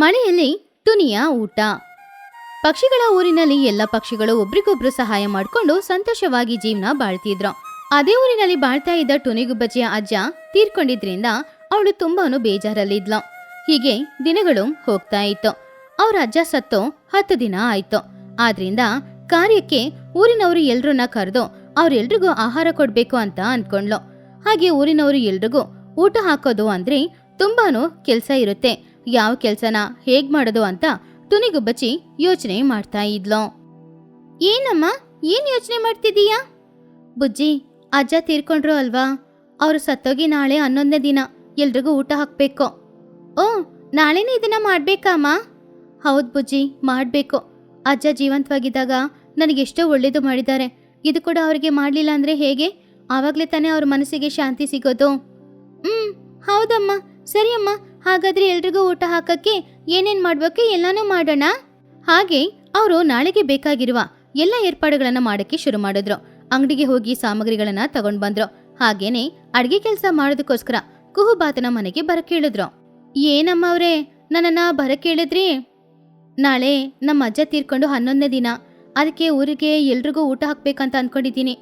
ಮಳೆಯಲ್ಲಿ ತುನಿಯ ಊಟ. ಪಕ್ಷಿಗಳ ಊರಿನಲ್ಲಿ ಎಲ್ಲ ಪಕ್ಷಿಗಳು ಒಬ್ರಿಗೊಬ್ರು ಸಹಾಯ ಮಾಡ್ಕೊಂಡು ಸಂತೋಷವಾಗಿ ಜೀವನ ಬಾಳ್ತಿದ್ರು. ಅದೇ ಊರಿನಲ್ಲಿ ಬಾಳ್ತಾ ಇದ್ದ ಟುನಿಗುಬ್ಬಜ್ಜಿಯ ಅಜ್ಜ ತೀರ್ಕೊಂಡಿದ್ರಿಂದ ಅವಳು ತುಂಬಾನು ಬೇಜಾರಲ್ಲಿದ್ಲು. ಹೀಗೆ ದಿನಗಳು ಹೋಗ್ತಾ ಇತ್ತು. ಅವ್ರ ಅಜ್ಜ ಸತ್ತು ಹತ್ತು ದಿನ ಆಯ್ತು. ಆದ್ರಿಂದ ಕಾರ್ಯಕ್ಕೆ ಊರಿನವರು ಎಲ್ರನ್ನ ಕರೆದು ಅವ್ರೆಲ್ರಿಗೂ ಆಹಾರ ಕೊಡ್ಬೇಕು ಅಂತ ಅನ್ಕೊಂಡ್ಲು ಹಾಗೆ ಊರಿನವರು ಎಲ್ರಿಗೂ ಊಟ ಹಾಕೋದು ಅಂದ್ರೆ ತುಂಬಾನು ಕೆಲ್ಸ ಇರುತ್ತೆ. ಯಾವ ಕೆಲ್ಸನ ಹೇಗ್ ಮಾಡೋದು ಅಂತ ತುನಿಗುಬ್ಬಚ್ಚಿ ಯೋಚನೆ ಮಾಡ್ತಾ ಇದ್ಲು. ಏನಮ್ಮ, ಏನ್ ಯೋಚನೆ ಮಾಡ್ತಿದೀಯಾ ಬುಜ್ಜಿ, ಅಜ್ಜ ತೀರ್ಕೊಂಡ್ರು ಅಲ್ವಾ? ಅವ್ರು ಸತ್ತೋಗಿ ನಾಳೆ ಹನ್ನೊಂದನೇ ದಿನ ಎಲ್ರಿಗೂ ಊಟ ಹಾಕ್ಬೇಕು. ಓ, ನಾಳೆನೇ ಇದನ್ನ ಮಾಡ್ಬೇಕಾಮ್ಮ? ಹೌದ್ ಬುಜ್ಜಿ, ಮಾಡ್ಬೇಕು. ಅಜ್ಜ ಜೀವಂತವಾಗಿದ್ದಾಗ ನನಗೆಷ್ಟೋ ಒಳ್ಳೇದು ಮಾಡಿದ್ದಾರೆ. ಇದು ಕೂಡ ಅವ್ರಿಗೆ ಮಾಡ್ಲಿಲ್ಲ ಅಂದ್ರೆ ಹೇಗೆ? ಆವಾಗ್ಲೇ ತಾನೇ ಅವ್ರ ಮನಸ್ಸಿಗೆ ಶಾಂತಿ ಸಿಗೋದು. ಹ್ಮ್, ಹೌದಮ್ಮ. ಸರಿ ಅಮ್ಮ ಹಾಗಾದ್ರೆ ಎಲ್ರಿಗೂ ಊಟ ಹಾಕಕ್ಕೆ ಏನೇನ್ ಮಾಡ್ಬೇಕು ಎಲ್ಲಾನು ಮಾಡೋಣ? ಹಾಗೆ ಅವರು ನಾಳೆಗೆ ಬೇಕಾಗಿರುವ ಎಲ್ಲ ಏರ್ಪಾಡುಗಳನ್ನ ಮಾಡಕ್ಕೆ ಶುರು ಮಾಡಿದ್ರು. ಅಂಗಡಿಗೆ ಹೋಗಿ ಸಾಮಗ್ರಿಗಳನ್ನ ತಗೊಂಡ್ ಬಂದ್ರು. ಹಾಗೇನೆ ಅಡ್ಗೆ ಕೆಲಸ ಮಾಡೋದಕ್ಕೋಸ್ಕರ ಕುಹುಬಾತನ ಮನೆಗೆ ಬರ ಕೇಳಿದ್ರು. ಏನಮ್ಮ ಅವ್ರೆ, ನನ್ನನ್ನ ಬರ ಕೇಳಿದ್ರಿ? ನಾಳೆ ನಮ್ಮ ಅಜ್ಜ ತೀರ್ಕೊಂಡು ಹನ್ನೊಂದನೇ ದಿನ. ಅದಕ್ಕೆ ಊರಿಗೆ ಎಲ್ರಿಗೂ ಊಟ ಹಾಕ್ಬೇಕಂತ ಅನ್ಕೊಂಡಿದ್ದೀನಿ.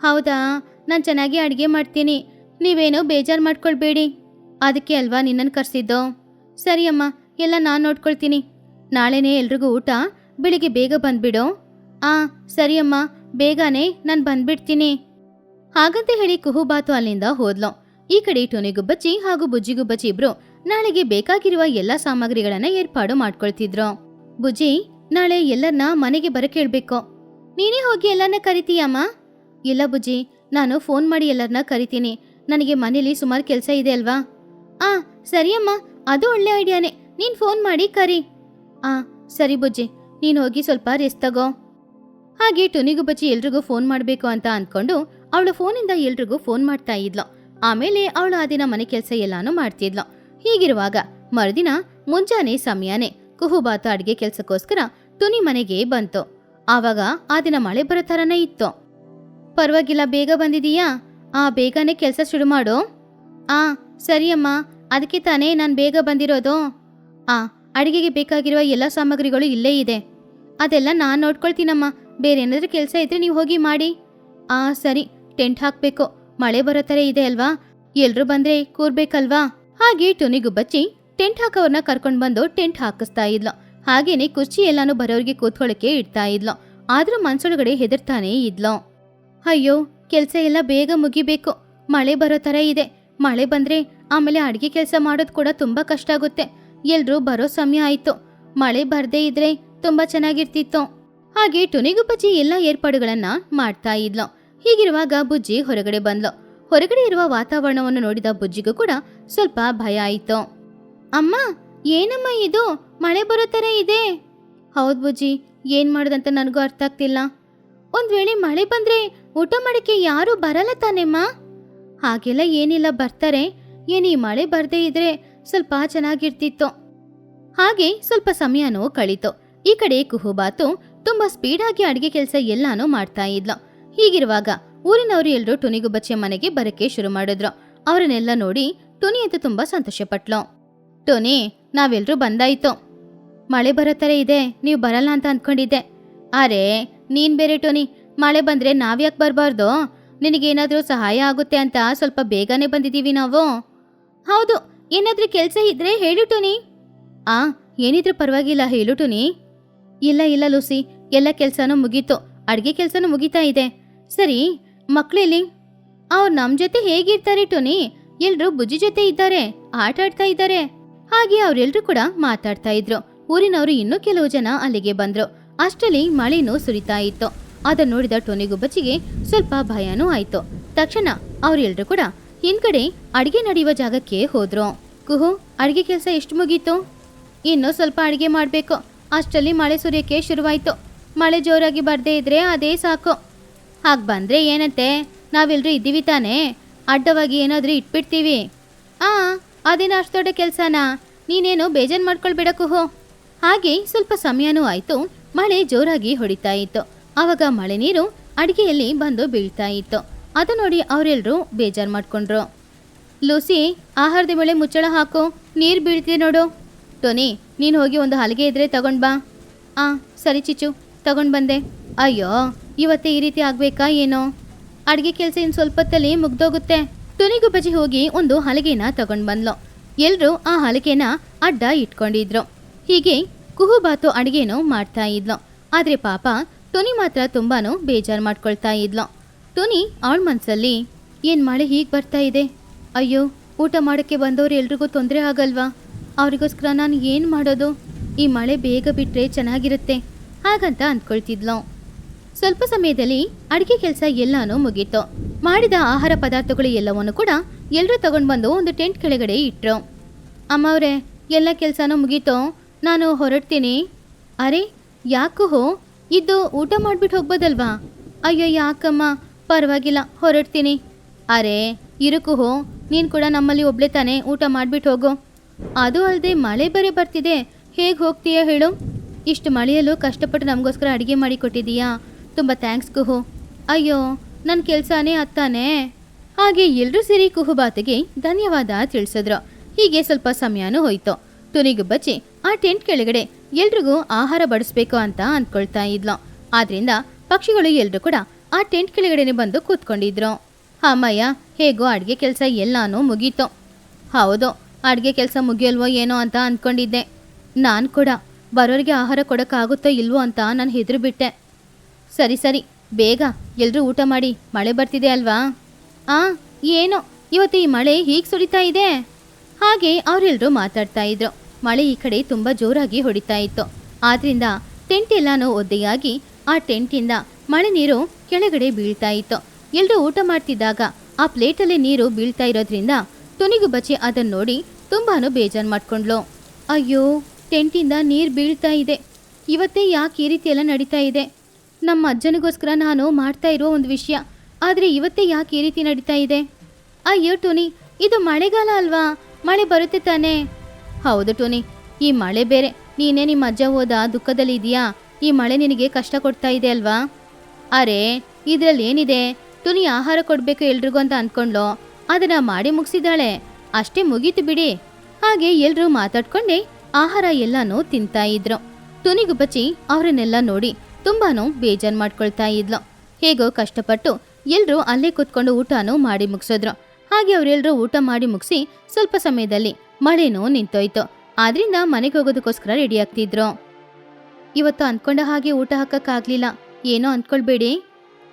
ಹೌದಾ? ನಾನು ಚೆನ್ನಾಗಿ ಅಡುಗೆ ಮಾಡ್ತೀನಿ. ನೀವೇನೋ ಬೇಜಾರು ಮಾಡ್ಕೊಳ್ಬೇಡಿ. ಅದಕ್ಕೆ ಅಲ್ವಾ ನಿನ್ನನ್ನು ಕರೆಸಿದ್ದು? ಸರಿ ಅಮ್ಮ, ಎಲ್ಲ ನಾನು ನೋಡ್ಕೊಳ್ತೀನಿ. ನಾಳೆನೇ ಎಲ್ರಿಗೂ ಊಟ, ಬೆಳಿಗ್ಗೆ ಬೇಗ ಬಂದ್ಬಿಡು. ಆ, ಸರಿ ಅಮ್ಮ, ಬೇಗನೆ ನಾನು ಬಂದ್ಬಿಡ್ತೀನಿ. ಹಾಗಂತ ಹೇಳಿ ಕುಹುಬಾತು ಅಲ್ಲಿಂದ ಹೋದ್ಲು. ಈ ಕಡೆ ಟೊನಿಗುಬ್ಬಚ್ಚಿ ಹಾಗೂ ಬುಜ್ಜಿಗುಬ್ಬಚ್ಚಿ ಇಬ್ರು ನಾಳೆಗೆ ಬೇಕಾಗಿರುವ ಎಲ್ಲ ಸಾಮಗ್ರಿಗಳನ್ನ ಏರ್ಪಾಡು ಮಾಡ್ಕೊಳ್ತಿದ್ರು. ಬುಜ್ಜಿ, ನಾಳೆ ಎಲ್ಲರನ್ನ ಮನೆಗೆ ಬರಕ್ಕೆ ಹೇಳ್ಬೇಕು ನೀನೇ ಹೋಗಿ ಎಲ್ಲರನ್ನ ಕರಿತೀಯಮ್ಮ? ಇಲ್ಲ ಬುಜ್ಜಿ, ನಾನು ಫೋನ್ ಮಾಡಿ ಎಲ್ಲರನ್ನ ಕರಿತೀನಿ. ನನಗೆ ಮನೇಲಿ ಸುಮಾರು ಕೆಲಸ ಇದೆ ಅಲ್ವಾ? ಆ, ಸರಿಯಮ್ಮ, ಅದು ಒಳ್ಳೆ ಐಡಿಯಾನೇ. ನೀನ್ ಫೋನ್ ಮಾಡಿ ಕರಿ. ಆ, ಸರಿ ಬುಜ್ಜಿ, ನೀನ್ ಹೋಗಿ ಸ್ವಲ್ಪ ರೆಸ್ಟ್ ತಗೋ. ಹಾಗೆ ಟುನಿಗು ಬಜ್ಜಿ ಎಲ್ರಿಗೂ ಫೋನ್ ಮಾಡಬೇಕು ಅಂತ ಅನ್ಕೊಂಡು ಅವಳು ಫೋನಿಂದ ಎಲ್ರಿಗೂ ಫೋನ್ ಮಾಡ್ತಾ ಇದ್ಲು. ಆಮೇಲೆ ಅವಳು ಆ ದಿನ ಮನೆ ಕೆಲಸ ಎಲ್ಲಾನು ಮಾಡ್ತಿದ್ಲು. ಹೀಗಿರುವಾಗ ಮರುದಿನ ಮುಂಜಾನೆ ಸಮಯಾನೆ ಕುಹುಬಾತು ಅಡಿಗೆ ಕೆಲ್ಸಕ್ಕೋಸ್ಕರ ಟುನಿ ಮನೆಗೆ ಬಂತು. ಆವಾಗ ಆ ದಿನ ಮಳೆ ಬರೋ ಥರನೇ ಇತ್ತು. ಪರವಾಗಿಲ್ಲ, ಬೇಗ ಬಂದಿದೀಯಾ? ಆ, ಬೇಗನೆ ಕೆಲಸ ಶುರು ಮಾಡು. ಆ ಸರಿಯಮ್ಮ, ಅದಕ್ಕೆ ತಾನೇ ನಾನು ಬೇಗ ಬಂದಿರೋದು. ಆ, ಅಡಿಗೆಗೆ ಬೇಕಾಗಿರುವ ಎಲ್ಲ ಸಾಮಗ್ರಿಗಳು ಇಲ್ಲೇ ಇದೆ. ಅದೆಲ್ಲ ನಾನು ನೋಡ್ಕೊಳ್ತೀನಮ್ಮ. ಬೇರೆ ಏನಾದರೂ ಕೆಲಸ ಇದ್ರೆ ನೀವು ಹೋಗಿ ಮಾಡಿ. ಆ, ಸರಿ, ಟೆಂಟ್ ಹಾಕಬೇಕು. ಮಳೆ ಬರೋ ಥರ ಇದೆ ಅಲ್ವಾ? ಎಲ್ಲರೂ ಬಂದರೆ ಕೂರ್ಬೇಕಲ್ವಾ? ಹಾಗೆ ಟೊನಿಗೂ ಬಚ್ಚಿ ಟೆಂಟ್ ಹಾಕೋರ್ನ ಕರ್ಕೊಂಡು ಬಂದು ಟೆಂಟ್ ಹಾಕಿಸ್ತಾ ಇದ್ಲು. ಹಾಗೇನೆ ಕುರ್ಚಿ ಎಲ್ಲಾನು ಬರೋರಿಗೆ ಕೂತ್ಕೊಳ್ಳೋಕೆ ಇಡ್ತಾ ಇದ್ಲು. ಆದರೂ ಮನ್ಸೊಳಗಡೆ ಹೆದರ್ತಾನೆ ಇದ್ಲು. ಅಯ್ಯೋ, ಕೆಲಸ ಎಲ್ಲ ಬೇಗ ಮುಗಿಬೇಕು. ಮಳೆ ಬರೋ ಥರ ಇದೆ. ಮಳೆ ಬಂದ್ರೆ ಆಮೇಲೆ ಅಡ್ಗೆ ಕೆಲಸ ಮಾಡೋದು ಕೂಡ ತುಂಬಾ ಕಷ್ಟ ಆಗುತ್ತೆ. ಎಲ್ರೂ ಬರೋ ಸಮಯ ಆಯ್ತು. ಮಳೆ ಬರ್ದೇ ಇದ್ರೆ ತುಂಬಾ ಚೆನ್ನಾಗಿರ್ತಿತ್ತು. ಹಾಗೆ ಟುನಿಗು ಬಜ್ಜಿ ಎಲ್ಲ ಏರ್ಪಾಡುಗಳನ್ನ ಮಾಡ್ತಾ ಇದ್ಲು. ಹೀಗಿರುವಾಗ ಬುಜ್ಜಿ ಹೊರಗಡೆ ಬಂದ್ಲು. ಹೊರಗಡೆ ಇರುವ ವಾತಾವರಣವನ್ನು ನೋಡಿದ ಬುಜ್ಜಿಗೂ ಕೂಡ ಸ್ವಲ್ಪ ಭಯ ಆಯಿತು. ಅಮ್ಮ, ಏನಮ್ಮ ಇದು? ಮಳೆ ಬರೋ ಥರ ಇದೆ. ಹೌದ್ ಬುಜ್ಜಿ, ಏನ್ ಮಾಡೋದಂತ ನನಗೂ ಅರ್ಥ ಆಗ್ತಿಲ್ಲ ಒಂದ್ ವೇಳೆ ಮಳೆ ಬಂದ್ರೆ ಊಟ ಮಾಡಕ್ಕೆ ಯಾರು ಬರಲ್ಲ ತಾನೆಮ್ಮ? ಹಾಗೆಲ್ಲ ಏನಿಲ್ಲ ಬರ್ತಾರೆ. ಏನೀ ಮಳೆ ಬರದೇ ಇದ್ರೆ ಸ್ವಲ್ಪ ಚೆನ್ನಾಗಿರ್ತಿತ್ತು. ಹಾಗೆ ಸ್ವಲ್ಪ ಸಮಯನೂ ಕಳೀತು. ಈ ಕಡೆ ಕುಹುಬಾತು ತುಂಬಾ ಸ್ಪೀಡಾಗಿ ಅಡಿಗೆ ಕೆಲಸ ಎಲ್ಲಾನು ಮಾಡ್ತಾ ಇದ್ಲು. ಹೀಗಿರುವಾಗ ಊರಿನವರು ಎಲ್ರೂ ಟುನಿಗು ಬಚ್ಚೆ ಮನೆಗೆ ಬರಕ್ಕೆ ಶುರು ಮಾಡಿದ್ರು. ಅವರನ್ನೆಲ್ಲ ನೋಡಿ ಟುನಿ ಅಂತ ತುಂಬಾ ಸಂತೋಷ ಪಟ್ಲು ಟೋನಿ, ನಾವೆಲ್ರೂ ಬಂದಾಯ್ತು. ಮಳೆ ಬರೋ ಇದೆ, ನೀವು ಬರಲ್ಲ ಅಂತ ಅಂದ್ಕೊಂಡಿದ್ದೆ ಅರೆ, ನೀನ್ ಬೇರೆ ಟೋನಿ. ಮಳೆ ಬಂದ್ರೆ ನಾವ್ಯಾಕೆ ಬರಬಾರ್ದು? ನಿನಗೇನಾದ್ರೂ ಸಹಾಯ ಆಗುತ್ತೆ ಅಂತ ಸ್ವಲ್ಪ ಬೇಗನೆ ಬಂದಿದ್ದೀವಿ ನಾವು. ಹೌದು, ಏನಾದರೂ ಕೆಲಸ ಇದ್ರೆ ಹೇಳು ಟೋನಿ. ಆ, ಏನಿದ್ರೂ ಪರವಾಗಿಲ್ಲ, ಹೇಳು ಟೋನಿ. ಇಲ್ಲ ಇಲ್ಲ ಲೂಸಿ, ಎಲ್ಲ ಕೆಲಸನೂ ಮುಗೀತು. ಅಡುಗೆ ಕೆಲಸನೂ ಮುಗೀತಾ ಇದೆ. ಸರಿ ಮಕ್ಕಳಿಲ್ಲಿ ಅವ್ರು ನಮ್ಮ ಜೊತೆ ಹೇಗಿರ್ತಾರೆ ಟೋನಿ? ಎಲ್ಲರೂ ಬುಜ್ಜಿ ಜೊತೆ ಇದ್ದಾರೆ, ಆಟ ಆಡ್ತಾ ಇದ್ದಾರೆ. ಹಾಗೆ ಅವರೆಲ್ಲರೂ ಕೂಡ ಮಾತಾಡ್ತಾ ಇದ್ರು. ಊರಿನವರು ಇನ್ನೂ ಕೆಲವು ಜನ ಅಲ್ಲಿಗೆ ಬಂದರು. ಅಷ್ಟರಲ್ಲಿ ಮಳೆನೂ ಸುರಿತಾ ಇತ್ತು. ಅದನ್ನ ನೋಡಿದ ಟೋನಿ ಗುಬ್ಬಚ್ಚಿಗೆ ಸ್ವಲ್ಪ ಭಯನೂ ಆಯಿತು. ತಕ್ಷಣ ಅವರೆಲ್ಲರೂ ಕೂಡ ಹಿಂದ್ಗಡೆ ಅಡಿಗೆ ನಡೆಯುವ ಜಾಗಕ್ಕೆ ಹೋದ್ರು. ಕುಹು, ಅಡಿಗೆ ಕೆಲಸ ಎಷ್ಟು ಮುಗೀತು? ಇನ್ನೂ ಸ್ವಲ್ಪ ಅಡಿಗೆ ಮಾಡಬೇಕು. ಅಷ್ಟರಲ್ಲಿ ಮಳೆ ಸುರಿಯೋಕ್ಕೆ ಶುರುವಾಯಿತು. ಮಳೆ ಜೋರಾಗಿ ಬರದೇ ಇದ್ರೆ ಅದೇ ಸಾಕು. ಹಾಗೆ ಬಂದರೆ ಏನಂತೆ? ನಾವೆಲ್ಲರೂ ಇದ್ದೀವಿ ತಾನೇ. ಅಡ್ಡವಾಗಿ ಏನಾದರೂ ಇಟ್ಬಿಡ್ತೀವಿ. ಆ, ಅದೇನು ಅಷ್ಟು ದೊಡ್ಡ ಕೆಲಸನಾ? ನೀನೇನು ಬೇಜಾರು ಮಾಡ್ಕೊಳ್ಬೇಡ ಕುಹು. ಹಾಗೆ ಸ್ವಲ್ಪ ಸಮಯನೂ ಆಯಿತು. ಮಳೆ ಜೋರಾಗಿ ಹೊಡಿತಾ ಇತ್ತು. ಆವಾಗ ಮಳೆ ನೀರು ಅಡಿಗೆಯಲ್ಲಿ ಬಂದು ಬೀಳ್ತಾ ಇತ್ತು. ಅದು ನೋಡಿ ಅವರೆಲ್ಲರೂ ಬೇಜಾರು ಮಾಡಿಕೊಂಡ್ರು. ಲೂಸಿ, ಆಹಾರದ ಮೇಲೆ ಮುಚ್ಚಳ ಹಾಕು. ನೀರು ಬೀಳ್ತಿದೆ ನೋಡು. ಟೋನಿ, ನೀನು ಹೋಗಿ ಒಂದು ಹಲಗೆ ಇದ್ರೆ ತಗೊಂಡು ಬಾ. ಆ, ಸರಿ ಚಿಚು ತಗೊಂಡು ಬಂದೆ. ಅಯ್ಯೋ, ಇವತ್ತೇ ಈ ರೀತಿ ಆಗ್ಬೇಕಾ ಏನೋ? ಅಡುಗೆ ಕೆಲಸ ಇನ್ನು ಸ್ವಲ್ಪ ಹೊತ್ತಲ್ಲಿ ಮುಗ್ದೋಗುತ್ತೆ. ಟೊನಿಗು ಬಜಿ ಹೋಗಿ ಒಂದು ಹಲಗೆನ ತಗೊಂಡು ಬಂದ್ಲು. ಎಲ್ಲರೂ ಆ ಹಲಗೆನ ಅಡ್ಡ ಇಟ್ಕೊಂಡಿದ್ರು. ಹೀಗೆ ಕುಹುಬಾತು ಅಡುಗೆನೂ ಮಾಡ್ತಾ ಇದ್ಲು. ಆದ್ರೆ ಪಾಪ ಟೊನಿ ಮಾತ್ರ ತುಂಬಾನು ಬೇಜಾರು ಮಾಡ್ಕೊಳ್ತಾ ಇದ್ಲು. ಟುನಿ ಅವಳ ಮನಸ್ಸಲ್ಲಿ ಏನ್ ಮಳೆ ಹೀಗೆ ಬರ್ತಾ ಇದೆ? ಅಯ್ಯೋ, ಊಟ ಮಾಡೋಕ್ಕೆ ಬಂದವ್ರು ಎಲ್ರಿಗೂ ತೊಂದರೆ ಆಗಲ್ವಾ? ಅವರಿಗೋಸ್ಕರ ನಾನು ಏನು ಮಾಡೋದು? ಈ ಮಳೆ ಬೇಗ ಬಿಟ್ರೆ ಚೆನ್ನಾಗಿರುತ್ತೆ, ಹಾಗಂತ ಅಂದ್ಕೊಳ್ತಿದ್ಲು. ಸ್ವಲ್ಪ ಸಮಯದಲ್ಲಿ ಅಡಿಗೆ ಕೆಲಸ ಎಲ್ಲನೂ ಮುಗೀತು. ಮಾಡಿದ ಆಹಾರ ಪದಾರ್ಥಗಳು ಎಲ್ಲವನ್ನು ಕೂಡ ಎಲ್ಲರೂ ತಗೊಂಡು ಬಂದು ಒಂದು ಟೆಂಟ್ ಕೆಳಗಡೆ ಇಟ್ರು. ಅಮ್ಮವ್ರೆ ಎಲ್ಲ ಕೆಲಸನೂ ಮುಗೀತು? ನಾನು ಹೊರಡ್ತೀನಿ. ಅರೆ, ಯಾಕೋ? ಇದು ಊಟ ಮಾಡ್ಬಿಟ್ಟು ಹೋಗ್ಬೋದಲ್ವಾ? ಅಯ್ಯೋ ಯಾಕಮ್ಮ ಪರವಾಗಿಲ್ಲ, ಹೊರಡ್ತೀನಿ. ಅರೆ, ಇರುಕು ಹೋ, ನೀನು ಕೂಡ ನಮ್ಮಲ್ಲಿ ಒಬ್ಳೆ ತಾನೆ ಊಟ ಮಾಡಿಬಿಟ್ಟು ಹೋಗು. ಅದು ಅಲ್ಲದೆ ಮಳೆ ಬರೀ ಬರ್ತಿದೆ. ಹೇಗೆ ಹೋಗ್ತೀಯ ಹೇಳು? ಇಷ್ಟು ಮಳೆಯಲ್ಲೂ ಕಷ್ಟಪಟ್ಟು ನಮಗೋಸ್ಕರ ಅಡುಗೆ ಮಾಡಿ ಕೊಟ್ಟಿದ್ದೀಯಾ? ತುಂಬ ಥ್ಯಾಂಕ್ಸ್ ಕುಹು. ಅಯ್ಯೋ ನನ್ನ ಕೆಲಸನೇ ಅತ್ತಾನೆ ಹಾಗೆ ಎಲ್ಲರೂ ಸೇರಿ ಕುಹುಬಾತಿಗೆ ಧನ್ಯವಾದ ತಿಳಿಸಿದ್ರು. ಹೀಗೆ ಸ್ವಲ್ಪ ಸಮಯನೂ ಹೋಯ್ತು. ತುನಿಗು ಬಚ್ಚಿ ಆ ಟೆಂಟ್ ಕೆಳಗಡೆ ಎಲ್ರಿಗೂ ಆಹಾರ ಬಡಿಸ್ಬೇಕು ಅಂತ ಅಂದ್ಕೊಳ್ತಾ ಇದ್ಲು. ಆದ್ರಿಂದ ಪಕ್ಷಿಗಳು ಎಲ್ರು ಕೂಡ ಆ ಟೆಂಟ್ ಕೆಳಗಡೆನೆ ಬಂದು ಕೂತ್ಕೊಂಡಿದ್ರು. ಅಮ್ಮಯ್ಯ, ಹೇಗೋ ಅಡುಗೆ ಕೆಲಸ ಎಲ್ಲಾನು ಮುಗೀತು. ಹೌದು, ಅಡುಗೆ ಕೆಲಸ ಮುಗಿಯಲ್ವೋ ಏನೋ ಅಂತ ಅಂದ್ಕೊಂಡಿದ್ದೆ. ನಾನು ಕೂಡ, ಬರೋರಿಗೆ ಆಹಾರ ಕೊಡೋಕ್ಕಾಗುತ್ತೋ ಇಲ್ವೋ ಅಂತ ನಾನು ಹೆದರು ಬಿಟ್ಟೆ ಸರಿ ಸರಿ, ಬೇಗ ಎಲ್ಲರೂ ಊಟ ಮಾಡಿ, ಮಳೆ ಬರ್ತಿದೆ ಅಲ್ವಾ? ಆ, ಏನೋ, ಇವತ್ತು ಈ ಮಳೆ ಹೀಗೆ ಸುರಿತಾ ಇದೆ? ಹಾಗೆ ಅವರೆಲ್ಲರೂ ಮಾತಾಡ್ತಾ ಇದ್ರು. ಮಳೆ ಈ ಕಡೆ ತುಂಬ ಜೋರಾಗಿ ಹೊಡಿತಾ ಇತ್ತು. ಆದ್ರಿಂದ ಟೆಂಟ್ ಎಲ್ಲಾನು ಒದ್ದೆಯಾಗಿ ಆ ಟೆಂಟಿಂದ ಮಳೆ ನೀರು ಕೆಳಗಡೆ ಬೀಳ್ತಾ ಇತ್ತು. ಎಲ್ಲರೂ ಊಟ ಮಾಡ್ತಿದ್ದಾಗ ಆ ಪ್ಲೇಟಲ್ಲಿ ನೀರು ಬೀಳ್ತಾ ಇರೋದ್ರಿಂದ ತುನಿಗು ಬಚ್ಚಿ ಅದನ್ನ ನೋಡಿ ತುಂಬಾನು ಬೇಜಾರು ಮಾಡ್ಕೊಂಡ್ಲು ಅಯ್ಯೋ, ಟೆಂಟಿಂದ ನೀರು ಬೀಳ್ತಾ ಇದೆ. ಇವತ್ತೇ ಯಾಕೆ ಈ ರೀತಿ ಎಲ್ಲ ನಡೀತಾ ಇದೆ? ನಮ್ಮ ಅಜ್ಜನಿಗೋಸ್ಕರ ನಾನು ಮಾಡ್ತಾ ಇರೋ ಒಂದು ವಿಷಯ. ಆದರೆ ಇವತ್ತೇ ಯಾಕೆ ಈ ರೀತಿ ನಡೀತಾ ಇದೆ? ಅಯ್ಯೋ, ಟೋನಿ, ಇದು ಮಳೆಗಾಲ ಅಲ್ವಾ? ಮಳೆ ಬರುತ್ತೆ ತಾನೇ. ಹೌದು ಟೋನಿ, ಈ ಮಳೆ ಬೇರೆ. ನೀನೇ ನಿಮ್ಮ ಅಜ್ಜ ಹೋದ ದುಃಖದಲ್ಲಿ ಇದೆಯಾ? ಈ ಮಳೆ ನಿನಗೆ ಕಷ್ಟ ಕೊಡ್ತಾ ಇದೆ ಅಲ್ವಾ? ಅರೆ, ಇದ್ರಲ್ಲಿ ಏನಿದೆ? ಟೋನಿ ಆಹಾರ ಕೊಡಬೇಕು ಎಲ್ರಿಗೂ ಅಂತ ಅಂದ್ಕೊಂಡ್ಲು ಅದನ್ನ ಮಾಡಿ ಮುಗಿಸಿದಾಳೆ ಅಷ್ಟೇ ಮುಗೀತು ಬಿಡಿ. ಹಾಗೆ ಎಲ್ಲರೂ ಮಾತಾಡ್ಕೊಂಡೆ ಆಹಾರ ಎಲ್ಲನೂ ತಿಂತಾ ಇದ್ರು. ಟುನಿಗು ಬಚ್ಚಿ ಅವರನ್ನೆಲ್ಲ ನೋಡಿ ತುಂಬಾನು ಬೇಜಾರು ಮಾಡ್ಕೊಳ್ತಾ ಇದ್ಲು. ಹೇಗೋ ಕಷ್ಟಪಟ್ಟು ಎಲ್ಲರೂ ಅಲ್ಲೇ ಕೂತ್ಕೊಂಡು ಊಟನೂ ಮಾಡಿ ಮುಗಿಸಿದ್ರು. ಹಾಗೆ ಅವರೆಲ್ಲರೂ ಊಟ ಮಾಡಿ ಮುಗಿಸಿ ಸ್ವಲ್ಪ ಸಮಯದಲ್ಲಿ ಮಳೆನೂ ನಿಂತೋಯ್ತು. ಆದ್ರಿಂದ ಮನೆಗೆ ಹೋಗೋದಕ್ಕೋಸ್ಕರ ರೆಡಿ ಆಗ್ತಿದ್ರು. ಇವತ್ತು ಅಂದ್ಕೊಂಡ ಹಾಗೆ ಊಟ ಹಾಕಕ್ಕಾಗ್ಲಿಲ್ಲ. ಏನೋ ಅಂದ್ಕೊಳ್ಬೇಡಿ.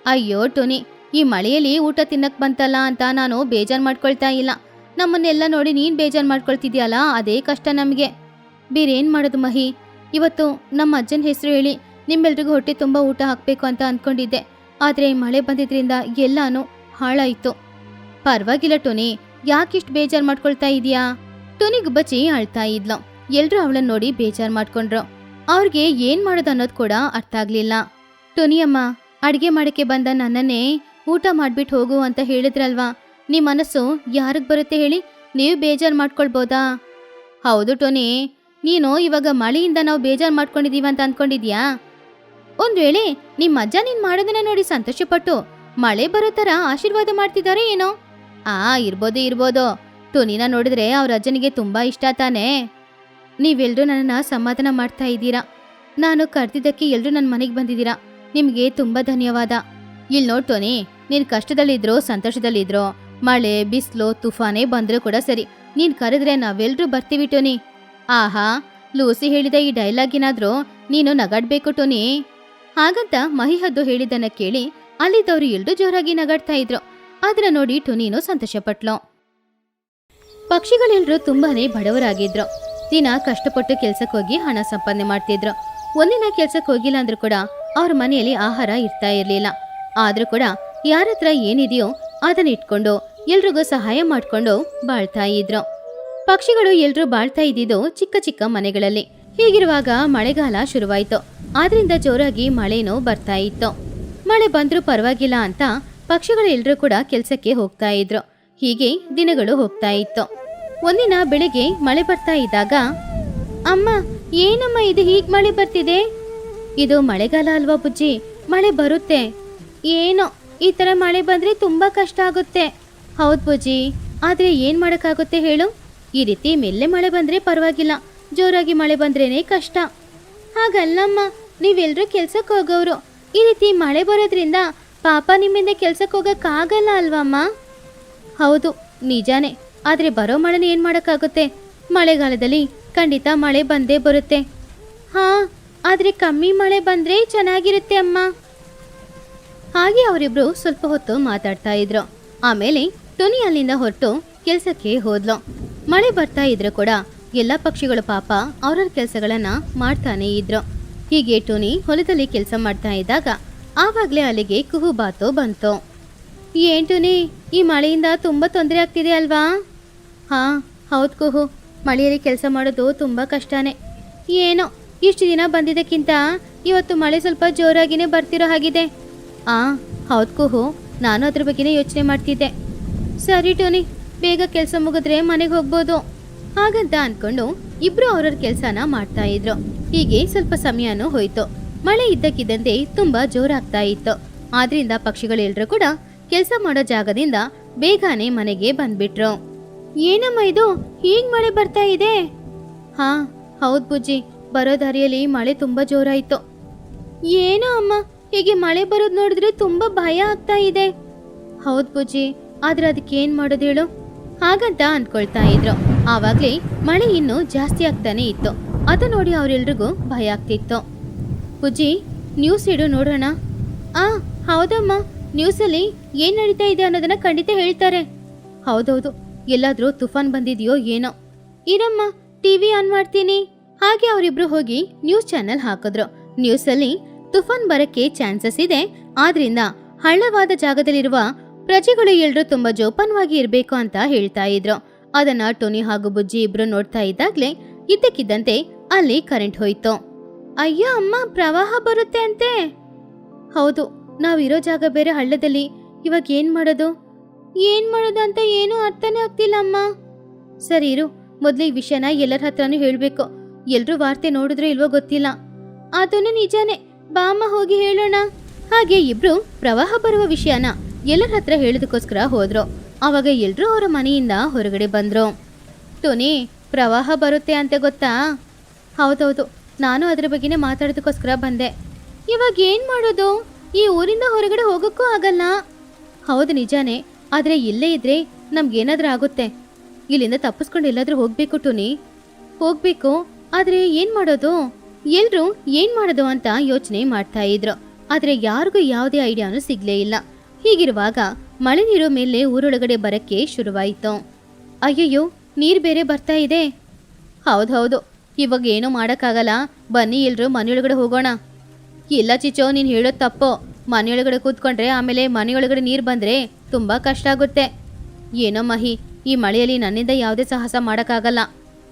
ಅಯ್ಯೋ ಟೋನಿ, ಈ ಮಳೆಯಲ್ಲಿ ಊಟ ತಿನ್ನಕ್ ಬಂತಲ್ಲ ಅಂತ ನಾನು ಬೇಜಾರು ಮಾಡ್ಕೊಳ್ತಾ ಇಲ್ಲ. ನಮ್ಮನ್ನೆಲ್ಲ ನೋಡಿ ನೀನ್ ಬೇಜಾರು ಮಾಡ್ಕೊಳ್ತಿದ್ಯಲ್ಲ, ಅದೇ ಕಷ್ಟ ನಮಗೆ. ಬೇರೇನ್ ಮಾಡೋದು ಮಹಿ? ಇವತ್ತು ನಮ್ಮ ಅಜ್ಜನ ಹೆಸರು ಹೇಳಿ ನಿಮ್ಮೆಲ್ರಿಗೂ ಹೊಟ್ಟೆ ತುಂಬಾ ಊಟ ಹಾಕ್ಬೇಕು ಅಂತ ಅನ್ಕೊಂಡಿದ್ದೆ ಆದ್ರೆ ಮಳೆ ಬಂದಿದ್ರಿಂದ ಎಲ್ಲಾನು ಹಾಳಾಯ್ತು. ಪರವಾಗಿಲ್ಲ ಟೋನಿ, ಯಾಕಿಷ್ಟು ಬೇಜಾರು ಮಾಡ್ಕೊಳ್ತಾ ಇದೀಯಾ? ಟೋನಿಗ್ ಬಚ್ಚಿ ಅಳ್ತಾ ಇದ್ಲು. ಎಲ್ರೂ ಅವಳನ್ನ ನೋಡಿ ಬೇಜಾರ್ ಮಾಡ್ಕೊಂಡ್ರು. ಅವ್ರಿಗೆ ಏನ್ ಮಾಡೋದು ಅನ್ನೋದು ಕೂಡ ಅರ್ಥ ಆಗ್ಲಿಲ್ಲ. ಟೊನಿಯಮ್ಮ ಅಡ್ಗೆ ಮಾಡಕ್ಕೆ ಬಂದ ನನ್ನನ್ನೇ ಊಟ ಮಾಡ್ಬಿಟ್ಟು ಹೋಗು ಅಂತ ಹೇಳಿದ್ರಲ್ವಾ? ನಿಮ್ ಮನಸ್ಸು ಯಾರಿಗ್ ಬರುತ್ತೆ ಹೇಳಿ? ನೀವು ಬೇಜಾರ್ ಮಾಡ್ಕೊಳ್ಬೋದಾ? ಹೌದು ಟೋನಿ ನೀನು ಇವಾಗ ಮಳೆಯಿಂದ ನಾವು ಬೇಜಾರ್ ಮಾಡ್ಕೊಂಡಿದೀವ ಅಂತ ಅನ್ಕೊಂಡಿದ್ಯಾ? ಒಂದ್ ವೇಳೆ ನಿಮ್ಮ ಅಜ್ಜ ನೀನ್ ಮಾಡೋದನ್ನ ನೋಡಿ ಸಂತೋಷಪಟ್ಟು ಮಳೆ ಬರೋ ತರ ಆಶೀರ್ವಾದ ಮಾಡ್ತಿದ್ದಾರೆ ಏನೋ? ಆ, ಇರ್ಬೋದು ಇರ್ಬೋದು. ಟೋನಿನ ನೋಡಿದ್ರೆ ಅವ್ರ ಅಜ್ಜನಿಗೆ ತುಂಬಾ ಇಷ್ಟ ತಾನೇ? ನೀವೆಲ್ರೂ ನನ್ನನ್ನ ಸಮಾಧಾನ ಮಾಡ್ತಾ ಇದ್ದೀರಾ? ನಾನು ಕರೆದಿದ್ದಕ್ಕೆ ಎಲ್ಲರೂ ನನ್ನ ಮನೆಗೆ ಬಂದಿದ್ದೀರಾ? ನಿಮಗೆ ತುಂಬಾ ಧನ್ಯವಾದ. ಇಲ್ಲಿ ನೋಡ್ ಟೋನಿ ನೀನ್ ಕಷ್ಟದಲ್ಲಿದ್ರು ಸಂತೋಷದಲ್ಲಿದ್ರು, ಮಳೆ, ಬಿಸಿಲು, ತುಫಾನೇ ಬಂದರೂ ಕೂಡ ಸರಿ. ನೀನ್ ಕರೆದ್ರೆ ನಾವೆಲ್ರೂ ಬರ್ತೀವಿ ಟೋನಿ ಆಹಾ, ಲೂಸಿ ಹೇಳಿದ ಈ ಡೈಲಾಗ್ ಏನಾದರೂ ನೀನು ನಗಾಡ್ಬೇಕು ಟೋನಿ ಹಾಗಂತ ಮಹಿಹದ್ದು ಹೇಳಿದ್ದನ್ನ ಕೇಳಿ ಅಲ್ಲಿದ್ದವರು ಎಲ್ಲರೂ ಜೋರಾಗಿ ನಗಾಡ್ತಾ ಇದ್ರು. ಅದನ್ನ ನೋಡಿ ಟೊನೀನು ಸಂತೋಷಪಟ್ಲು. ಪಕ್ಷಿಗಳೆಲ್ಲರೂ ತುಂಬಾನೇ ಬಡವರಾಗಿದ್ರು. ದಿನ ಕಷ್ಟಪಟ್ಟು ಕೆಲ್ಸಕ್ಕೆ ಹೋಗಿ ಹಣ ಸಂಪಾದನೆ ಮಾಡ್ತಿದ್ರು. ಒಂದಿನ ಕೆಲ್ಸಕ್ಕೆ ಹೋಗಿಲ್ಲ ಅಂದ್ರೂ ಕೂಡ ಅವ್ರ ಮನೆಯಲ್ಲಿ ಆಹಾರ ಇರ್ತಾ ಇರಲಿಲ್ಲ. ಆದ್ರೂ ಕೂಡ ಯಾರ ಹತ್ರ ಏನಿದೆಯೋ ಅದನ್ನ ಇಟ್ಕೊಂಡು ಎಲ್ರಿಗೂ ಸಹಾಯ ಮಾಡ್ಕೊಂಡು ಬಾಳ್ತಾ ಇದ್ರು. ಪಕ್ಷಿಗಳು ಎಲ್ರೂ ಬಾಳ್ತಾ ಇದ್ದಿದ್ದು ಚಿಕ್ಕ ಚಿಕ್ಕ ಮನೆಗಳಲ್ಲಿ. ಹೀಗಿರುವಾಗ ಮಳೆಗಾಲ ಶುರುವಾಯಿತು. ಆದ್ರಿಂದ ಜೋರಾಗಿ ಮಳೆನೂ ಬರ್ತಾ ಇತ್ತು. ಮಳೆ ಬಂದ್ರೂ ಪರವಾಗಿಲ್ಲ ಅಂತ ಪಕ್ಷಿಗಳೆಲ್ಲರೂ ಕೂಡ ಕೆಲ್ಸಕ್ಕೆ ಹೋಗ್ತಾ ಇದ್ರು. ಹೀಗೆ ದಿನಗಳು ಹೋಗ್ತಾ ಇತ್ತು. ಒಂದಿನ ಬೆಳಿಗ್ಗೆ ಮಳೆ ಬರ್ತಾ ಇದ್ದಾಗ, ಅಮ್ಮ, ಏನಮ್ಮ ಇದು ಹೀಗ್ ಮಳೆ ಬರ್ತಿದೆ? ಇದು ಮಳೆಗಾಲ ಅಲ್ವಾ ಬುಜ್ಜಿ, ಮಳೆ ಬರುತ್ತೆ. ಏನೋ, ಈ ತರ ಮಳೆ ಬಂದ್ರೆ ತುಂಬಾ ಕಷ್ಟ ಆಗುತ್ತೆ. ಹೌದ್ ಬುಜ್ಜಿ, ಆದ್ರೆ ಏನ್ ಮಾಡಕ್ಕಾಗುತ್ತೆ ಹೇಳು? ಈ ರೀತಿ ಮೆಲ್ಲೆ ಮಳೆ ಬಂದ್ರೆ ಪರವಾಗಿಲ್ಲ, ಜೋರಾಗಿ ಮಳೆ ಬಂದ್ರೇನೆ ಕಷ್ಟ. ಹಾಗಲ್ಲಮ್ಮ ನೀವೆಲ್ಲರೂ ಕೆಲ್ಸಕ್ಕೆ ಹೋಗೋರು ಈ ರೀತಿ ಮಳೆ ಬರೋದ್ರಿಂದ ಪಾಪ ನಿಮ್ಮಿಂದ ಕೆಲ್ಸಕ್ಕೆ ಹೋಗಕ್ಕಾಗಲ್ಲ ಅಲ್ವಮ್ಮ? ಹೌದು, ನಿಜಾನೇ. ಆದರೆ ಬರೋ ಮಳೆನ ಏನು ಮಾಡೋಕ್ಕಾಗುತ್ತೆ? ಮಳೆಗಾಲದಲ್ಲಿ ಖಂಡಿತ ಮಳೆ ಬಂದೇ ಬರುತ್ತೆ. ಹಾ, ಆದರೆ ಕಮ್ಮಿ ಮಳೆ ಬಂದ್ರೆ ಚೆನ್ನಾಗಿರುತ್ತೆ ಅಮ್ಮ. ಹಾಗೆ ಅವರಿಬ್ರು ಸ್ವಲ್ಪ ಹೊತ್ತು ಮಾತಾಡ್ತಾ ಇದ್ರು. ಆಮೇಲೆ ಟೊನಿ ಅಲ್ಲಿಂದ ಹೊರಟು ಕೆಲಸಕ್ಕೆ ಹೋದ್ಲು. ಮಳೆ ಬರ್ತಾ ಇದ್ರು ಕೂಡ ಎಲ್ಲ ಪಕ್ಷಿಗಳು ಪಾಪ ಅವ್ರವ್ರ ಕೆಲಸಗಳನ್ನ ಮಾಡ್ತಾನೆ ಇದ್ರು. ಹೀಗೆ ಟೋನಿ ಹೊಲದಲ್ಲಿ ಕೆಲಸ ಮಾಡ್ತಾ ಇದ್ದಾಗ ಆವಾಗಲೇ ಅಲ್ಲಿಗೆ ಕುಹುಬಾತು ಬಂತು. ಏನ್ ಟೋನಿ? ಈ ಮಳೆಯಿಂದ ತುಂಬ ತೊಂದರೆ ಆಗ್ತಿದೆ ಅಲ್ವಾ? ಹಾ, ಹೌದು ಕುಹು. ಮಳೆಯಲ್ಲಿ ಕೆಲಸ ಮಾಡೋದು ತುಂಬ ಕಷ್ಟನೇ. ಏನೋ, ಇಷ್ಟು ದಿನ ಬಂದಿದ್ದಕ್ಕಿಂತ ಇವತ್ತು ಮಳೆ ಸ್ವಲ್ಪ ಜೋರಾಗಿನೇ ಬರ್ತಿರೋ ಹಾಗಿದೆ. ಆ, ಹೌದು ಕುಹು. ನಾನು ಅದ್ರ ಬಗ್ಗೆನೇ ಯೋಚನೆ ಮಾಡ್ತಿದ್ದೆ. ಸರಿ ಟೋನಿ, ಬೇಗ ಕೆಲಸ ಮುಗಿದ್ರೆ ಮನೆಗೆ ಹೋಗ್ಬೋದು. ಹಾಗಂತ ಅಂದ್ಕೊಂಡು ಇಬ್ಬರು ಅವ್ರವ್ರ ಕೆಲಸನ ಮಾಡ್ತಾ ಇದ್ರು. ಹೀಗೆ ಸ್ವಲ್ಪ ಸಮಯನೂ ಹೋಯ್ತು. ಮಳೆ ಇದ್ದಕ್ಕಿದ್ದಂತೆ ತುಂಬಾ ಜೋರಾಗ್ತಾ ಇತ್ತು. ಆದ್ರಿಂದ ಪಕ್ಷಿಗಳೆಲ್ಲರೂ ಕೂಡ ಕೆಲಸ ಮಾಡೋ ಜಾಗದಿಂದ ಬೇಗನೆ ಮನೆಗೆ ಬಂದ್ಬಿಟ್ರು. ಏನಮ್ಮ ಇದು? ಹೀಗ್ ಮಳೆ ಬರ್ತಾ ಇದೆ? ಹಾ, ಹೌದ್ ಬುಜ್ಜಿ ಬರೋ ದಾರಿಯಲ್ಲಿ ಮಳೆ ತುಂಬಾ ಜೋರಾಯ್ತು. ಏನೋ ಅಮ್ಮ, ಹೀಗೆ ಮಳೆ ಬರೋದ್ ನೋಡಿದ್ರೆ ತುಂಬಾ ಭಯ ಆಗ್ತಾ ಇದೆ. ಹೌದ್ ಬುಜ್ಜಿ ಆದ್ರೆ ಅದಕ್ಕೆ ಏನ್ ಮಾಡೋದು ಹೇಳು? ಹಾಗಂತ ಅನ್ಕೊಳ್ತಾ ಇದ್ರು. ಆವಾಗ್ಲೇ ಮಳೆ ಇನ್ನೂ ಜಾಸ್ತಿ ಆಗ್ತಾನೆ ಇತ್ತು. ಅದು ನೋಡಿ ಅವ್ರೆಲ್ರಿಗೂ ಭಯ ಆಗ್ತಿತ್ತು. ಬುಜ್ಜಿ ನ್ಯೂಸ್ ಇಡು ನೋಡೋಣ. ಆ, ಹೌದಮ್ಮ. ನ್ಯೂಸಲ್ಲಿ ಏನ್ ನಡೀತಾ ಇದೆ ಅನ್ನೋದನ್ನ ಖಂಡಿತ ಹೇಳ್ತಾರೆ. ಹೌದೌದು. ಎಲ್ಲಾದ್ರೂ ತುಫಾನ್ ಬಂದಿದೆಯೋ ಏನೋ. ಇರಮ್ಮ, ಟಿವಿ ಆನ್ ಮಾಡ್ತೀನಿ. ಹಾಗೆ ಅವರಿಬ್ರು ಹೋಗಿ ನ್ಯೂಸ್ ಚಾನೆಲ್ ಹಾಕಿದ್ರು. ನ್ಯೂಸಲ್ಲಿ ತುಫಾನ್ ಬರಕ್ಕೆ ಚಾನ್ಸಸ್ ಇದೆ. ಆದ್ರಿಂದ ಹಳ್ಳವಾದ ಜಾಗದಲ್ಲಿರುವ ಪ್ರಜೆಗಳು ಎಲ್ರೂ ತುಂಬಾ ಜೋಪಾನವಾಗಿ ಇರಬೇಕು ಅಂತ ಹೇಳ್ತಾ ಇದ್ರು. ಅದನ್ನ ಟೋನಿ ಹಾಗೂ ಬುಜ್ಜಿ ಇಬ್ರು ನೋಡ್ತಾ ಇದ್ದಾಗ್ಲೇ ಇದ್ದಕ್ಕಿದ್ದಂತೆ ಅಲ್ಲಿ ಕರೆಂಟ್ ಹೋಯ್ತು. ಅಯ್ಯೋ ಅಮ್ಮ, ಪ್ರವಾಹ ಬರುತ್ತೆ ಅಂತೆ. ಹೌದು, ನಾವಿರೋ ಜಾಗ ಬೇರೆ ಹಳ್ಳದಲ್ಲಿ ಇವಾಗ ಏನ್ ಮಾಡೋದು? ಏನ್ ಮಾಡೋದು ಅಂತ ಏನೂ ಅರ್ಥನೇ ಆಗ್ತಿಲ್ಲ ಅಮ್ಮ. ಸರಿ ಇರು, ಮೊದ್ಲು ಈ ವಿಷಯನ ಎಲ್ಲರ ಹತ್ರನೂ ಹೇಳ್ಬೇಕು. ಎಲ್ರೂ ವಾರ್ತೆ ನೋಡಿದ್ರೆ ಇಲ್ವೋ ಗೊತ್ತಿಲ್ಲ. ಅದನ್ನು ನಿಜಾನೇ, ಬಾಮ್ಮ ಹೋಗಿ ಹೇಳೋಣ. ಹಾಗೆ ಇಬ್ರು ಪ್ರವಾಹ ಬರುವ ವಿಷಯನ ಎಲ್ಲರ ಹತ್ರ ಹೇಳೋದಕ್ಕೋಸ್ಕರ ಹೋದ್ರು. ಅವಾಗ ಎಲ್ಲರೂ ಅವರ ಮನೆಯಿಂದ ಹೊರಗಡೆ ಬಂದ್ರು. ತೋನಿ ಪ್ರವಾಹ ಬರುತ್ತೆ ಅಂತ ಗೊತ್ತಾ? ಹೌದೌದು, ನಾನು ಅದ್ರ ಬಗ್ಗೆನೇ ಮಾತಾಡೋದಕ್ಕೋಸ್ಕರ ಬಂದೆ. ಇವಾಗ ಏನ್ ಮಾಡೋದು? ಈ ಊರಿಂದ ಹೊರಗಡೆ ಹೋಗೋಕ್ಕೂ ಆಗಲ್ಲ. ಹೌದು, ನಿಜಾನೇ. ಆದ್ರೆ ಇಲ್ಲೇ ಇದ್ರೆ ನಮ್ಗೇನಾದ್ರೂ ಆಗುತ್ತೆ. ಇಲ್ಲಿಂದ ತಪ್ಪಿಸ್ಕೊಂಡು ಎಲ್ಲಾದ್ರೂ ಹೋಗ್ಬೇಕು, ಟುನಿ. ಹೋಗ್ಬೇಕು, ಆದ್ರೆ ಏನ್ ಮಾಡೋದು? ಎಲ್ರು ಏನ್ ಮಾಡೋದು ಅಂತ ಯೋಚನೆ ಮಾಡ್ತಾ ಇದ್ರು. ಆದ್ರೆ ಯಾರಿಗೂ ಯಾವುದೇ ಐಡಿಯಾನು ಸಿಗ್ಲೇ ಇಲ್ಲ. ಹೀಗಿರುವಾಗ ಮಳೆ ನೀರು ಮೇಲೆ ಊರೊಳಗಡೆ ಬರಕ್ಕೆ ಶುರುವಾಯಿತು. ಅಯ್ಯಯ್ಯೋ, ನೀರ್ ಬೇರೆ ಬರ್ತಾ ಇದೆ. ಹೌದೌದು, ಇವಾಗ ಏನೂ ಮಾಡೋಕ್ಕಾಗಲ್ಲ. ಬನ್ನಿ ಎಲ್ರು ಮನೆಯೊಳಗಡೆ ಹೋಗೋಣ. ಇಲ್ಲ ಚಿಚೋ ನೀನು ಹೇಳೋದು ತಪ್ಪು. ಮನೆಯೊಳಗಡೆ ಕೂತ್ಕೊಂಡ್ರೆ ಆಮೇಲೆ ಮನೆಯೊಳಗಡೆ ನೀರು ಬಂದರೆ ತುಂಬ ಕಷ್ಟ ಆಗುತ್ತೆ. ಏನೋ ಮಹಿ, ಈ ಮಳೆಯಲ್ಲಿ ನನ್ನಿಂದ ಯಾವುದೇ ಸಾಹಸ ಮಾಡೋಕ್ಕಾಗಲ್ಲ.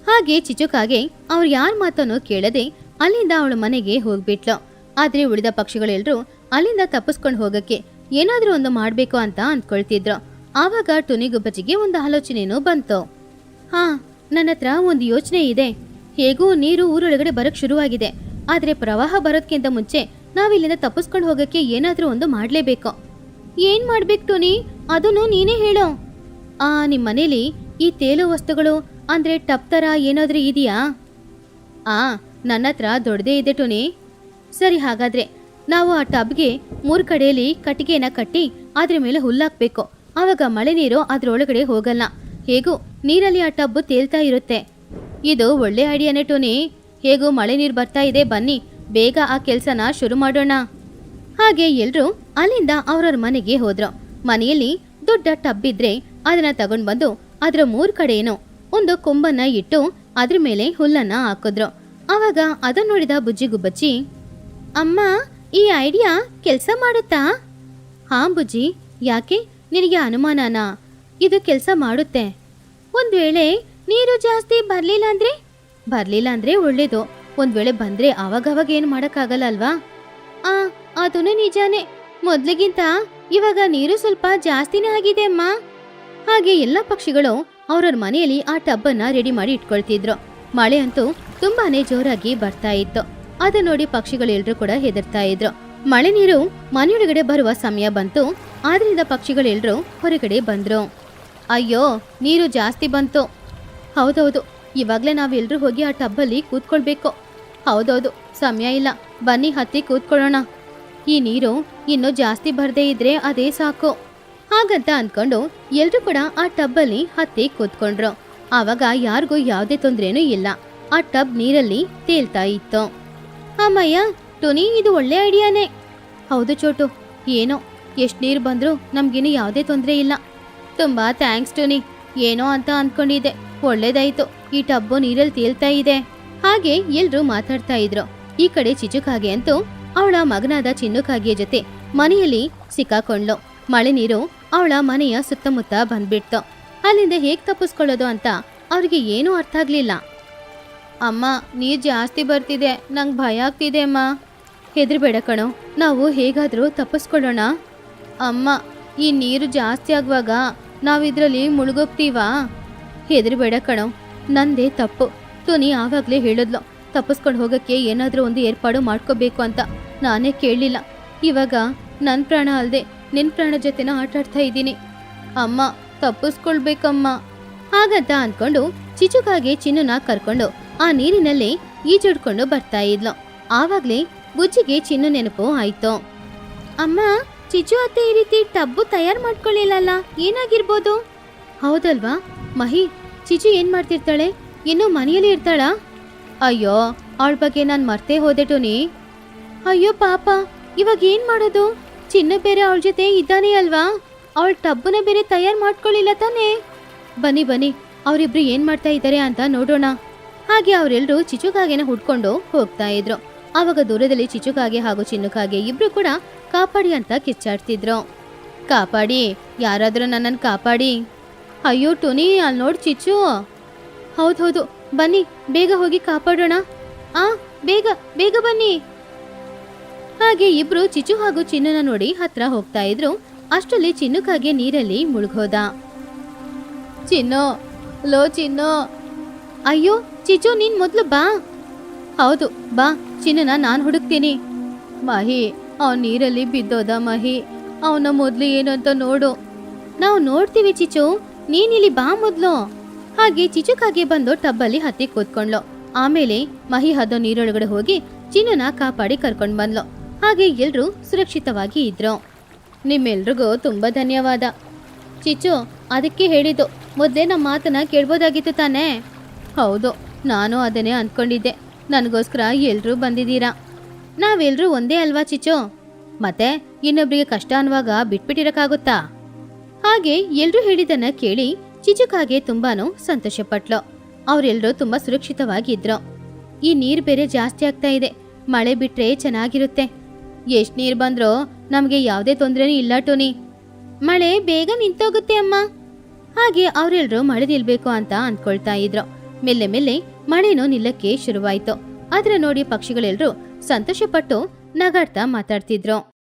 ಹಾಗೆ ಚಿಚುಕಾಗೆ ಅವ್ರು ಯಾರ ಮಾತನ್ನು ಕೇಳದೆ ಅಲ್ಲಿಂದ ಅವಳ ಮನೆಗೆ ಹೋಗ್ಬಿಟ್ಲು. ಆದ್ರೆ ಉಳಿದ ಪಕ್ಷಿಗಳೆಲ್ಲರೂ ಅಲ್ಲಿಂದ ತಪ್ಪಿಸ್ಕೊಂಡು ಹೋಗಕ್ಕೆ ಏನಾದರೂ ಒಂದು ಮಾಡಬೇಕು ಅಂತ ಅಂದ್ಕೊಳ್ತಿದ್ರು. ಆವಾಗ ಟುನಿಗುಬ್ಬಜಿಗೆ ಒಂದು ಆಲೋಚನೆನೂ ಬಂತು. ಹಾ, ನನ್ನ ಹತ್ರ ಒಂದು ಯೋಚನೆ ಇದೆ. ಹೇಗೂ ನೀರು ಊರೊಳಗಡೆ ಬರೋಕ್ಕೆ ಶುರುವಾಗಿದೆ. ಆದ್ರೆ ಪ್ರವಾಹ ಬರೋದ್ಕಿಂತ ಮುಂಚೆ ನಾವಿಲ್ಲಿಂದ ತಪ್ಪಿಸ್ಕೊಂಡು ಹೋಗಕ್ಕೆ ಏನಾದರೂ ಒಂದು ಮಾಡಲೇಬೇಕು. ಏನ್ ಮಾಡ್ಬೇಕು ಟೋನಿ? ಅದನ್ನು ನೀನೇ ಹೇಳೋ. ಆ ನಿಮ್ಮ ಮನೇಲಿ ಈ ತೇಲು ವಸ್ತುಗಳು ಅಂದ್ರೆ ಟಪ್ ತರ ಏನಾದರೂ ಇದೆಯಾ? ಆ, ನನ್ನ ಹತ್ರ ದೊಡ್ಡದೇ ಇದೆ ಟೋನಿ. ಸರಿ, ಹಾಗಾದ್ರೆ ನಾವು ಆ ಟಬ್ಗೆ ಮೂರು ಕಡೆಯಲ್ಲಿ ಕಟ್ಟಿಗೆನ ಕಟ್ಟಿ ಅದ್ರ ಮೇಲೆ ಹುಲ್ಲಾಕ್ಬೇಕು. ಆವಾಗ ಮಳೆ ನೀರು ಅದ್ರೊಳಗಡೆ ಹೋಗಲ್ಲ. ಹೇಗೂ ನೀರಲ್ಲಿ ಆ ಟಬ್ ತೇಲ್ತಾ ಇರುತ್ತೆ. ಇದು ಒಳ್ಳೆ ಐಡಿಯಾನೇ ಟೋನಿ. ಹೇಗೂ ಮಳೆ ನೀರು ಬರ್ತಾ ಇದೆ ಬನ್ನಿ. ಬೇಗ ಆ ಕೆಲಸನ ಶುರು ಮಾಡೋಣ. ಹಾಗೆ ಎಲ್ಲರೂ ಅಲ್ಲಿಂದ ಅವ್ರವ್ರ ಮನೆಗೆ ಹೋದ್ರು. ಮನೆಯಲ್ಲಿ ದೊಡ್ಡ ಟಬ್ ಇದ್ರೆ ಅದನ್ನ ತಗೊಂಡ್ ಬಂದು ಅದ್ರ ಮೂರ್ ಕಡೆನೂ ಒಂದು ಕೊಂಬನ್ನ ಇಟ್ಟು ಅದ್ರ ಮೇಲೆ ಹುಲ್ಲನ್ನ ಹಾಕಿದ್ರು. ಅವಾಗ ಅದನ್ನ ನೋಡಿದ ಬುಜ್ಜಿ ಗುಬ್ಬಚ್ಚಿ, ಅಮ್ಮ, ಈ ಐಡಿಯಾ ಕೆಲಸ ಮಾಡುತ್ತಾ? ಹಾ ಬುಜ್ಜಿ, ಯಾಕೆ? ನಿನಗೆ ಅನುಮಾನನಾ? ಇದು ಕೆಲಸ ಮಾಡುತ್ತೆ. ಒಂದ್ ವೇಳೆ ನೀರು ಜಾಸ್ತಿ ಬರ್ಲಿಲ್ಲ ಅಂದ್ರೆ? ಬರ್ಲಿಲ್ಲ ಅಂದ್ರೆ ಒಳ್ಳೇದು. ಒಂದ್ ವೇಳೆ ಬಂದ್ರೆ ಅವಾಗವಾಗ ಏನು ಮಾಡಕ್ಕಾಗಲ್ಲ ಅಲ್ವಾ? ಆ ಅದನ್ನು ನಿಜಾನೇ. ಮೊದ್ಲಿಗಿಂತ ಇವಾಗ ನೀರು ಸ್ವಲ್ಪ ಜಾಸ್ತಿನೇ ಆಗಿದೆ ಅಮ್ಮ. ಹಾಗೆ ಎಲ್ಲ ಪಕ್ಷಿಗಳು ಅವ್ರವ್ರ ಮನೆಯಲ್ಲಿ ಆ ಟಬ್ಬನ್ನ ರೆಡಿ ಮಾಡಿ ಇಟ್ಕೊಳ್ತಿದ್ರು. ಮಳೆ ಅಂತೂ ತುಂಬಾನೇ ಜೋರಾಗಿ ಬರ್ತಾ ಇತ್ತು. ಅದ ನೋಡಿ ಪಕ್ಷಿಗಳೆಲ್ಲರೂ ಕೂಡ ಹೆದರ್ತಾ ಇದ್ರು. ಮಳೆ ನೀರು ಮನೆಯೊಳಗಡೆ ಬರುವ ಸಮಯ ಬಂತು. ಆದ್ರಿಂದ ಪಕ್ಷಿಗಳೆಲ್ಲರೂ ಹೊರಗಡೆ ಬಂದ್ರು. ಅಯ್ಯೋ, ನೀರು ಜಾಸ್ತಿ ಬಂತು. ಹೌದೌದು, ಇವಾಗ್ಲೇ ನಾವೆಲ್ಲರೂ ಹೋಗಿ ಆ ಟಬ್ಬಲ್ಲಿ ಕೂತ್ಕೊಳ್ಬೇಕು. ಹೌದೌದು, ಸಮಯ ಇಲ್ಲ. ಬನ್ನಿ ಹತ್ತಿ ಕೂತ್ಕೊಳ್ಳೋಣ. ಈ ನೀರು ಇನ್ನೂ ಜಾಸ್ತಿ ಬರದೇ ಇದ್ರೆ ಅದೇ ಸಾಕು. ಹಾಗಂತ ಅಂದ್ಕೊಂಡು ಎಲ್ರೂ ಕೂಡ ಆ ಟಬ್ಬಲ್ಲಿ ಹತ್ತಿ ಕೂತ್ಕೊಂಡ್ರು. ಆವಾಗ ಯಾರಿಗೂ ಯಾವುದೇ ತೊಂದ್ರೇನು ಇಲ್ಲ. ಆ ಟಬ್ ನೀರಲ್ಲಿ ತೇಲ್ತಾ ಇತ್ತು. ಅಮ್ಮಯ್ಯ ಟೋನಿ ಇದು ಒಳ್ಳೆ ಐಡಿಯಾನೇ. ಹೌದು ಚೋಟು. ಏನೋ, ಎಷ್ಟು ನೀರು ಬಂದರೂ ನಮಗಿನ್ನು ಯಾವುದೇ ತೊಂದರೆ ಇಲ್ಲ. ತುಂಬಾ ಥ್ಯಾಂಕ್ಸ್ ಟೋನಿ ಏನೋ ಅಂತ ಅನ್ಕೊಂಡಿದ್ದೆ. ಒಳ್ಳೇದಾಯಿತು. ಈ ಟಬ್ಬು ನೀರಲ್ಲಿ ತೇಲ್ತಾ ಇದೆ. ಹಾಗೆ ಎಲ್ರೂ ಮಾತಾಡ್ತಾ ಇದ್ರು. ಈ ಕಡೆ ಚಿಚುಕಾಗೆ ಅಂತೂ ಅವಳ ಮಗನಾದ ಚಿನ್ನುಕಾಗಿಯ ಜೊತೆ ಮನೆಯಲ್ಲಿ ಸಿಕ್ಕಾಕೊಂಡ್ಲು ಮಳೆ ನೀರು ಅವಳ ಮನೆಯ ಸುತ್ತಮುತ್ತ ಬಂದ್ಬಿಡ್ತು. ಅಲ್ಲಿಂದ ಹೇಗ್ ತಪ್ಪಿಸ್ಕೊಳ್ಳೋದು ಅಂತ ಅವ್ರಿಗೆ ಏನೂ ಅರ್ಥ ಆಗ್ಲಿಲ್ಲ. ಅಮ್ಮ, ನೀರ್ ಜಾಸ್ತಿ ಬರ್ತಿದೆ. ನಂಗ್ ಭಯ ಆಗ್ತಿದೆ, ಅಮ್ಮ. ಹೆದರ್ಬೇಡ ಕಣೋ, ನಾವು ಹೇಗಾದರೂ ತಪ್ಪಿಸ್ಕೊಳ್ಳೋಣ. ಅಮ್ಮ, ಈ ನೀರು ಜಾಸ್ತಿ ಆಗುವಾಗ ನಾವಿದ್ರಲ್ಲಿ ಮುಳುಗೋಗ್ತೀವಾ? ಹೆದರ್ಬೇಡ ಕಣೋ, ನಂದೇ ತಪ್ಪು. ತುನಿ ಆಗಾಗ್ಲೇ ಹೇಳಿದ್ಲು. ತಪ್ಪಿಸ್ಕೊಂಡು ಹೋಗಕ್ಕೆ ಏನಾದರೂ ಒಂದು ಏರ್ಪಾಡು ಮಾಡ್ಕೋಬೇಕು ಅಂತ ನಾನೇ ಕೇಳಲಿಲ್ಲ. ಇವಾಗ ನನ್ನ ಪ್ರಾಣ ಅಲ್ಲದೆ ನಿನ್ನ ಪ್ರಾಣ ಜೊತೆನ ಆಟಾಡ್ತಾ ಇದ್ದೀನಿ. ಅಮ್ಮ, ತಪ್ಪಿಸ್ಕೊಳ್ಬೇಕಮ್ಮ. ಹಾಗಂತ ಅನ್ಕೊಂಡು ಚಿಚುಕಾಗೆ ಚಿನ್ನುನ ಕರ್ಕೊಂಡು ಆ ನೀರಿನಲ್ಲಿ ಈಜುಡ್ಕೊಂಡು ಬರ್ತಾ ಇದ್ಲು. ಆವಾಗ್ಲೇ ಬುಜ್ಜಿಗೆ ಚಿನ್ನು ನೆನಪು ಆಯ್ತು. ಅಮ್ಮ, ಚಿಚು ಅತ್ತೆ ಈ ರೀತಿ ಟಬ್ಬು ತಯಾರು ಮಾಡ್ಕೊಳ್ಳಿಲ್ಲಲ್ಲ ಏನಾಗಿರ್ಬೋದು? ಹೌದಲ್ವಾ? ಮಹಿ, ಚಿಚು ಏನ್ ಮಾಡ್ತಿರ್ತಾಳೆ? ಇನ್ನು ಮನೆಯಲ್ಲಿ ಇರ್ತಾಳ? ಅಯ್ಯೋ, ಅವಳ ಬಗ್ಗೆ ನಾನು ಮರ್ತೇ ಹೋದೆ ಟೋನಿ. ಅಯ್ಯೋ ಪಾಪ, ಇವಾಗ ಏನ್ ಮಾಡೋದು? ಚಿನ್ನ ಬೇರೆ ಅವಳ ಜೊತೆ ಇದ್ದಾನೆ ಅಲ್ವಾ? ಅವಳ ಟಬ್ಬನ ಬೇರೆ ತಯಾರು ಮಾಡ್ಕೊಳ್ಳಿಲ್ಲ ತಾನೇ? ಬನ್ನಿ ಬನ್ನಿ, ಅವರಿಬ್ರು ಏನ್ ಮಾಡ್ತಾ ಇದ್ದಾರೆ ಅಂತ ನೋಡೋಣ. ಹಾಗೆ ಅವರೆಲ್ಲರೂ ಚಿಚುಕಾಗೆನ ಹುಡ್ಕೊಂಡು ಹೋಗ್ತಾ ಇದ್ರು. ಆವಾಗ ದೂರದಲ್ಲಿ ಚಿಚುಕಾಗೆ ಹಾಗೂ ಚಿನ್ನುಕಾಗೆ ಇಬ್ರು ಕೂಡ ಕಾಪಾಡಿ ಅಂತ ಕಿಚ್ಚಾಡ್ತಿದ್ರು. ಕಾಪಾಡಿ, ಯಾರಾದ್ರೂ ನನ್ನನ್ನು ಕಾಪಾಡಿ. ಅಯ್ಯೋ ಟೋನಿ ಅಲ್ಲಿ ನೋಡ್ ಚಿಚ್ಚು. ಹೌದೌದು ಬನ್ನಿ, ಬೇಗ ಹೋಗಿ ಕಾಪಾಡೋಣ. ಆ, ಬೇಗ ಬೇಗ ಬನ್ನಿ. ಹಾಗೆ ಇಬ್ರು ಚಿಚು ಹಾಗೂ ಚಿನ್ನನ ನೋಡಿ ಹತ್ರ ಹೋಗ್ತಾ ಇದ್ರು. ಅಷ್ಟರಲ್ಲಿ ಚಿನ್ನುಕಾಗೆ ನೀರಲ್ಲಿ ಮುಳುಗೋದ ಚಿನ್ನು, ಲೋ ಚಿನ್ನು. ಅಯ್ಯೋ, ಚಿಚು, ನೀನ್ ಮೊದ್ಲು ಬಾ. ಹೌದು, ಬಾ, ಚಿನ್ನನ ನಾನು ಹುಡುಕ್ತೀನಿ. ಮಹಿ, ಅವನ್ ನೀರಲ್ಲಿ ಬಿದ್ದೋದ ಮಹಿ. ಅವನ ಮೊದ್ಲು ಏನು ಅಂತ ನೋಡು. ನಾವು ನೋಡ್ತೀವಿ ಚಿಚು. ನೀನಿಲ್ಲಿ ಬಾ ಮೊದ್ಲು. ಹಾಗೆ ಚಿಚುಕಾಗೆ ಬಂದು ಟಬ್ಬಲ್ಲಿ ಹತ್ತಿ ಕೂತ್ಕೊಂಡ್ಲು ಆಮೇಲೆ ಮಹಿ ಹದ್ದು ನೀರೊಳಗಡೆ ಹೋಗಿ ಚಿನ್ನನ ಕಾಪಾಡಿ ಕರ್ಕೊಂಡ್ ಬಂದ್ಲು. ಹಾಗೆ ಎಲ್ಲರೂ ಸುರಕ್ಷಿತವಾಗಿ ಇದ್ರು. ನಿಮ್ಮೆಲ್ರಿಗೂ ತುಂಬಾ ಧನ್ಯವಾದ. ಚಿಚು ಅದಕ್ಕೆ ಹೇಳಿದ್ದು, ಮೊದಲೇ ನಮ್ಮ ಮಾತನ್ನ ಕೇಳ್ಬೋದಾಗಿತ್ತು ತಾನೇ? ಹೌದು, ನಾನು ಅದನ್ನೇ ಅಂದ್ಕೊಂಡಿದ್ದೆ. ನನಗೋಸ್ಕರ ಎಲ್ಲರೂ ಬಂದಿದ್ದೀರಾ? ನಾವೆಲ್ಲರೂ ಒಂದೇ ಅಲ್ವಾ ಚಿಚು ಮತ್ತೆ ಇನ್ನೊಬ್ರಿಗೆ ಕಷ್ಟ ಅನ್ನುವಾಗ ಬಿಟ್ಬಿಟ್ಟಿರಕ್ಕಾಗುತ್ತಾ? ಹಾಗೆ ಎಲ್ಲರೂ ಹೇಳಿದನ್ನ ಕೇಳಿ ಚಿಚುಕಾಗೆ ತುಂಬಾನು ಸಂತೋಷಪಟ್ಲು. ಅವರೆಲ್ಲರೂ ತುಂಬಾ ಸುರಕ್ಷಿತವಾಗಿದ್ರು. ಈ ನೀರ್ ಬೇರೆ ಜಾಸ್ತಿ ಆಗ್ತಾ ಇದೆ. ಮಳೆ ಬಿಟ್ರೆ ಚೆನ್ನಾಗಿರುತ್ತೆ. ಎಷ್ಟ್ ನೀರ್ ಬಂದ್ರೋ ನಮ್ಗೆ ಯಾವುದೇ ತೊಂದರೆನೂ ಇಲ್ಲ ಟೋನಿ. ಮಳೆ ಬೇಗ ನಿಂತೋಗುತ್ತೆ ಅಮ್ಮ. ಹಾಗೆ ಅವರೆಲ್ಲರೂ ಮಳೆ ನಿಲ್ಬೇಕು ಅಂತ ಅಂದ್ಕೊಳ್ತಾ ಇದ್ರು. ಮೆಲ್ಲೆ ಮೆಲ್ಲೆ ಮಳೆನೂ ನಿಲ್ಲಕ್ಕೆ ಶುರುವಾಯ್ತು. ಅದ್ರ ನೋಡಿ ಪಕ್ಷಿಗಳೆಲ್ಲರೂ ಸಂತೋಷಪಟ್ಟು ನಗಾಡ್ತಾ ಮಾತಾಡ್ತಿದ್ರು.